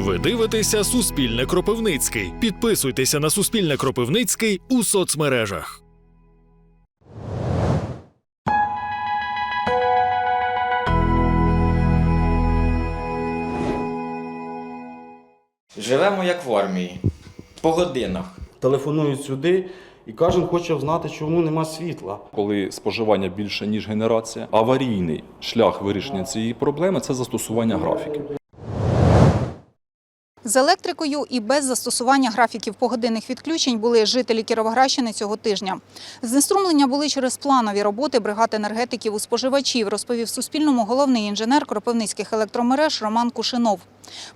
Ви дивитеся Суспільне Кропивницький. Підписуйтеся на Суспільне Кропивницький у соцмережах. Живемо як в армії, по годинах. телефонують сюди і кожен хоче знати, чому нема світла. коли споживання більше ніж генерація. Аварійний шлях вирішення цієї проблеми це застосування графіків. З електрикою і без застосування графіків погодинних відключень були жителі Кіровоградщини цього тижня. Знеструмлення були через планові роботи бригад енергетиків у споживачів, розповів Суспільному головний інженер Кропивницьких електромереж Роман Кушинов.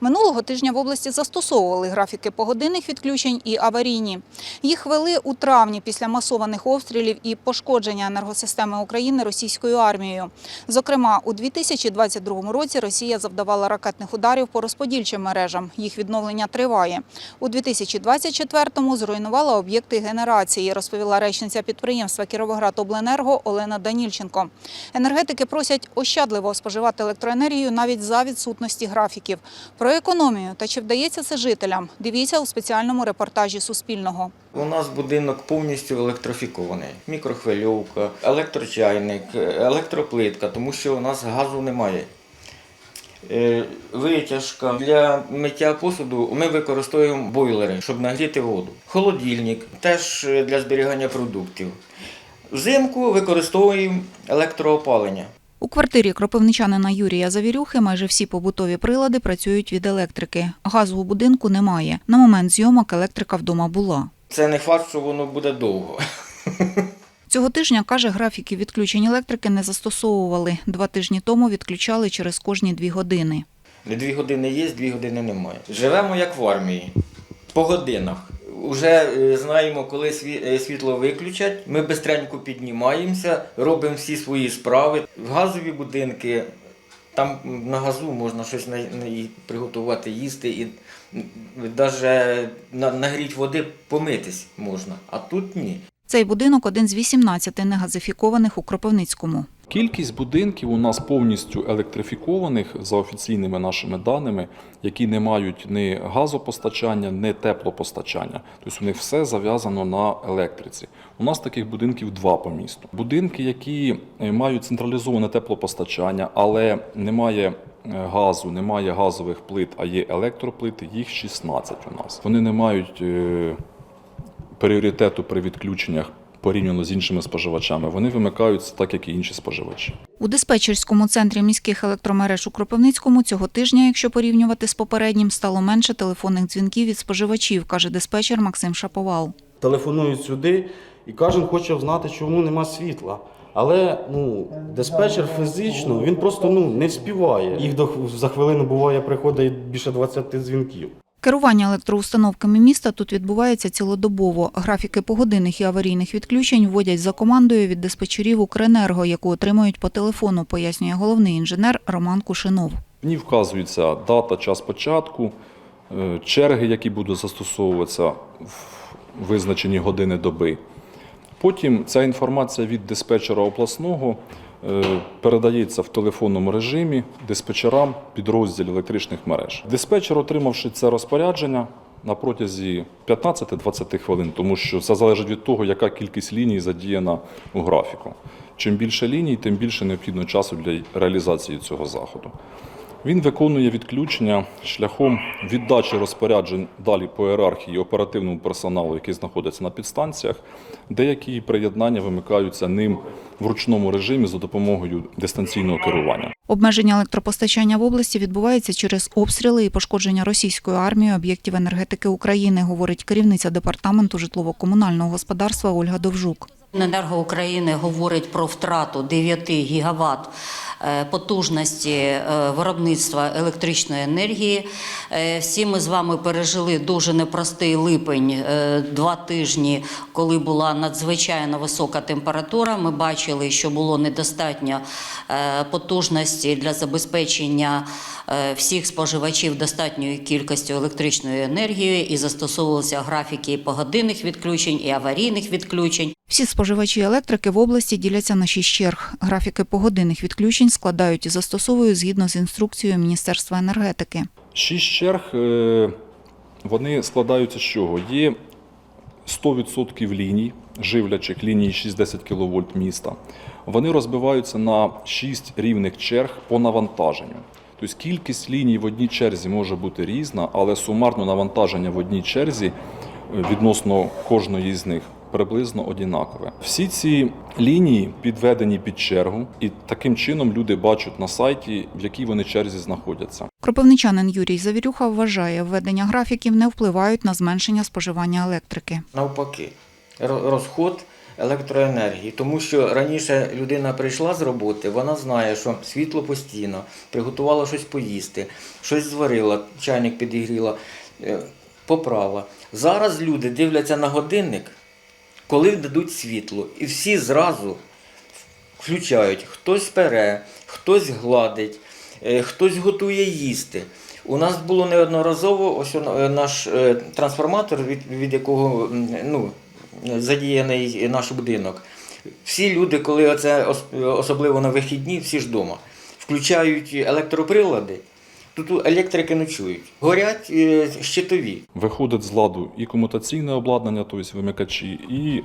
Минулого тижня в області застосовували графіки погодинних відключень і аварійні. Їх вели у травні після масованих обстрілів і пошкодження енергосистеми України російською армією. Зокрема, у 2022 році Росія завдавала ракетних ударів по розподільчим мережам. Їх відновлення триває. У 2024-му зруйнувала об'єкти генерації, розповіла речниця підприємства Кіровоградобленерго Олена Данільченко. Енергетики просять ощадливо споживати електроенергію навіть за відсутності графіків. Про економію та чи вдається це жителям? Дивіться у спеціальному репортажі Суспільного. У нас будинок повністю електрифікований. Мікрохвильовка, електрочайник, електроплитка, тому що у нас газу немає. Е, Витяжка для миття посуду ми використовуємо бойлери, щоб нагріти воду. Холодильник теж е, для зберігання продуктів. Взимку використовуємо електроопалення. У квартирі кропивничанина Юрія Завірюхи майже всі побутові прилади працюють від електрики. Газу у будинку немає. На момент зйомок електрика вдома була. Це не факт, що воно буде довго. Цього тижня, каже, графіки відключень електрики не застосовували. Два тижні тому відключали через кожні дві години. Дві години є, дві години немає. Живемо як в армії, по годинах. Уже е, знаємо, коли е, світло виключать. Ми бистренько піднімаємося, робимо всі свої справи. Газові будинки, там на газу можна щось приготувати, їсти і навіть нагріти води, помитись можна. А тут ні. Цей будинок один з 18 негазифікованих у Кропивницькому. Кількість будинків у нас повністю електрифікованих за офіційними нашими даними, які не мають ні газопостачання, ні теплопостачання. Тобто у них все зав'язано на електриці. У нас таких будинків два по місту. Будинки, які е, мають централізоване теплопостачання, але немає е, газу, немає газових плит, а є електроплити, їх 16 у нас. Вони не мають е, пріоритету при відключеннях порівняно з іншими споживачами. Вони вимикаються так, як і інші споживачі. У диспетчерському центрі міських електромереж у Кропивницькому цього тижня, якщо порівнювати з попереднім, стало менше телефонних дзвінків від споживачів, каже диспетчер Максим Шаповал. Телефонують сюди і кожен хоче знати, чому нема світла. Але ну, диспетчер фізично він просто ну, не вспіває. Їх до, за хвилину буває приходить більше 20 дзвінків. Керування електроустановками міста тут відбувається цілодобово. Графіки погодинних і аварійних відключень вводять за командою від диспетчерів Укренерго, яку отримують по телефону, пояснює головний інженер Роман Кушинов. В ній вказується дата, час початку, е, черги, які будуть застосовуватися в визначені години доби. Потім ця інформація від диспетчера обласного передається в телефонному режимі диспетчерам підрозділів електричних мереж. Диспетчер, отримавши це розпорядження на протязі 15-20 хвилин, тому що це залежить від того, яка кількість ліній задіяна у графіку. Чим більше ліній, тим більше необхідно часу для реалізації цього заходу. Він виконує відключення шляхом віддачі розпоряджень далі по ієрархії оперативному персоналу, який знаходиться на підстанціях. Деякі приєднання вимикаються ним в ручному режимі за допомогою дистанційного керування. Обмеження електропостачання в області відбувається через обстріли і пошкодження російською армією об'єктів енергетики України, говорить керівниця департаменту житлово-комунального господарства Ольга Довжук. Енерго України говорить про втрату 9 гігават е, потужності е, виробництва електричної енергії. Е, Всі ми з вами пережили дуже непростий липень, е, два тижні, коли була надзвичайно висока температура. Ми бачили, що було недостатньо е, потужності для забезпечення е, всіх споживачів достатньою кількістю електричної енергії і застосовувалися графіки і погодинних відключень, і аварійних відключень. Всі споживачі електрики в області діляться на шість черг. Графіки погодинних відключень складають і застосовують згідно з інструкцією Міністерства енергетики. Шість черг е, вони складаються з чого? Є 100% ліній, живлячих ліній 6-10 кВт міста. Вони розбиваються на 6 рівних черг по навантаженню. Тобто кількість ліній в одній черзі може бути різна, але сумарно навантаження в одній черзі е, відносно кожної з них приблизно однакове. Всі ці лінії підведені під чергу, і таким чином люди бачать на сайті, в якій вони черзі знаходяться. Кропивничанин Юрій Завірюха вважає, введення графіків не впливають на зменшення споживання електрики. Навпаки, ро- розход електроенергії. Тому що раніше людина прийшла з роботи, вона знає, що світло постійно, приготувала щось поїсти, щось зварила, чайник підігріла, е, поправила. Зараз люди дивляться на годинник, коли дадуть світло, і всі зразу включають. Хтось пере, хтось гладить, е, хтось готує їсти. У нас було неодноразово ось е, наш е, трансформатор, від, від якого ну, задіяний наш будинок. Всі люди, коли оце особливо на вихідні, всі ж вдома, включають електроприлади, тут електрики ночують. Горять е, щитові. Виходить з ладу і комутаційне обладнання, тобто вимикачі, і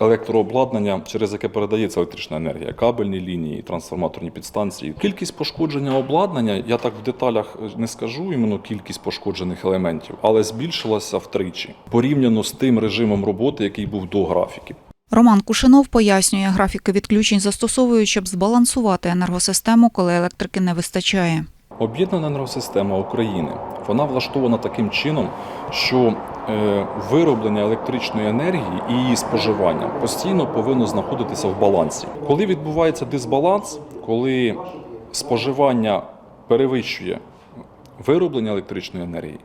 електрообладнання, через яке передається електрична енергія, кабельні лінії, трансформаторні підстанції. Кількість пошкодження обладнання, я так в деталях не скажу іменно кількість пошкоджених елементів, але збільшилася втричі порівняно з тим режимом роботи, який був до графіків. Роман Кушинов пояснює, графіки відключень застосовують, щоб збалансувати енергосистему, коли електрики не вистачає. Об'єднана енергосистема України вона влаштована таким чином, що е, вироблення електричної енергії і її споживання постійно повинно знаходитися в балансі. Коли відбувається дисбаланс, коли споживання перевищує вироблення електричної енергії,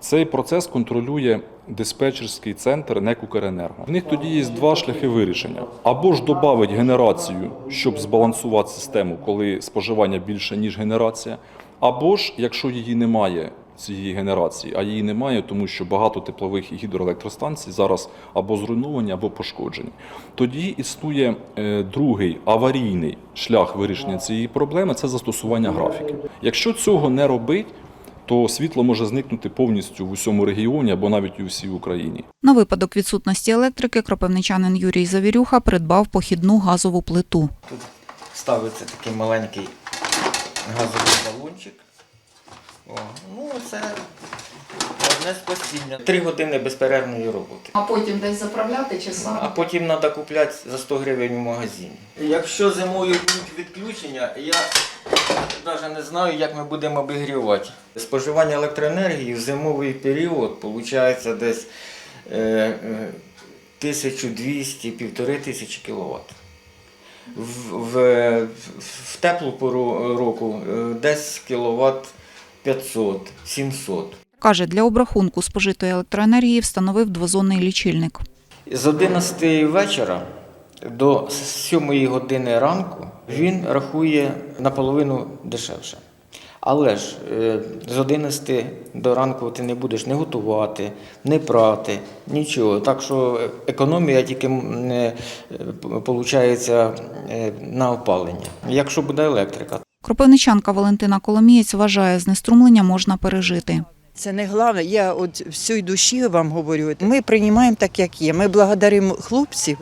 цей процес контролює диспетчерський центр НЕК «Укренерго». В них тоді є два шляхи вирішення: або ж додавить генерацію, щоб збалансувати систему, коли споживання більше ніж генерація, або ж якщо її немає. Цієї генерації, а її немає, тому що багато теплових і гідроелектростанцій зараз або зруйновані, або пошкоджені. Тоді існує е, другий аварійний шлях вирішення цієї проблеми це застосування графіків. Якщо цього не робить, то світло може зникнути повністю в усьому регіоні або навіть у всій Україні. На випадок відсутності електрики кропивничанин Юрій Завірюха придбав похідну газову плиту. Тут ставиться такий маленький газовий балончик. О, ну, це одне спасіння. Три години безперервної роботи. А потім десь заправляти чи А потім треба купляти за 100 гривень в магазині. Якщо зимою будуть відключення, я навіть не знаю, як ми будемо обігрівати. Споживання електроенергії в зимовий період виходить десь е, е, 1200-1500 кВт. В, в, в теплу пору року е, десь кіловат 500-700. Каже, для обрахунку спожитої електроенергії встановив двозонний лічильник. З 11 вечора до 7 години ранку він рахує наполовину дешевше. Але ж е, з 11 до ранку ти не будеш не готувати, не прати, нічого. Так що економія тільки виходить на опалення. Якщо буде електрика, Кропивничанка Валентина Коломієць вважає, знеструмлення можна пережити. Це не головне. Я от всій душі вам говорю. Ми приймаємо так, як є. Ми благодаримо хлопців.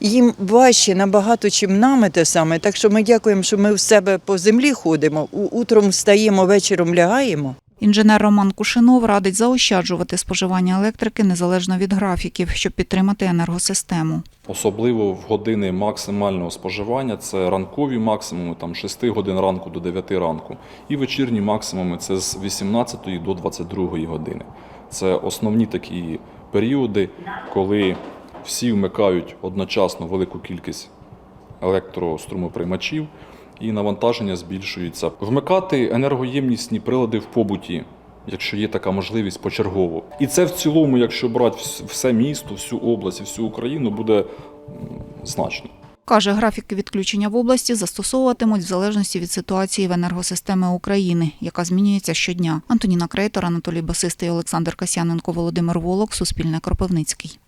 Їм важче набагато, чим нами те саме. Так що ми дякуємо, що ми в себе по землі ходимо. Утром встаємо, вечором лягаємо. Інженер Роман Кушинов радить заощаджувати споживання електрики незалежно від графіків, щоб підтримати енергосистему. Особливо в години максимального споживання це ранкові максимуми там 6 годин ранку до 9 ранку, і вечірні максимуми це з 18 до 22 години. Це основні такі періоди, коли всі вмикають одночасно велику кількість електрострумоприймачів і навантаження збільшується. Вмикати енергоємнісні прилади в побуті, якщо є така можливість, почергово. І це в цілому, якщо брати все місто, всю область всю Україну, буде значно. Каже, графіки відключення в області застосовуватимуть в залежності від ситуації в енергосистемі України, яка змінюється щодня. Антоніна Крейтор, Анатолій Басистий, Олександр Касяненко, Володимир Волок, Суспільне Кропивницький.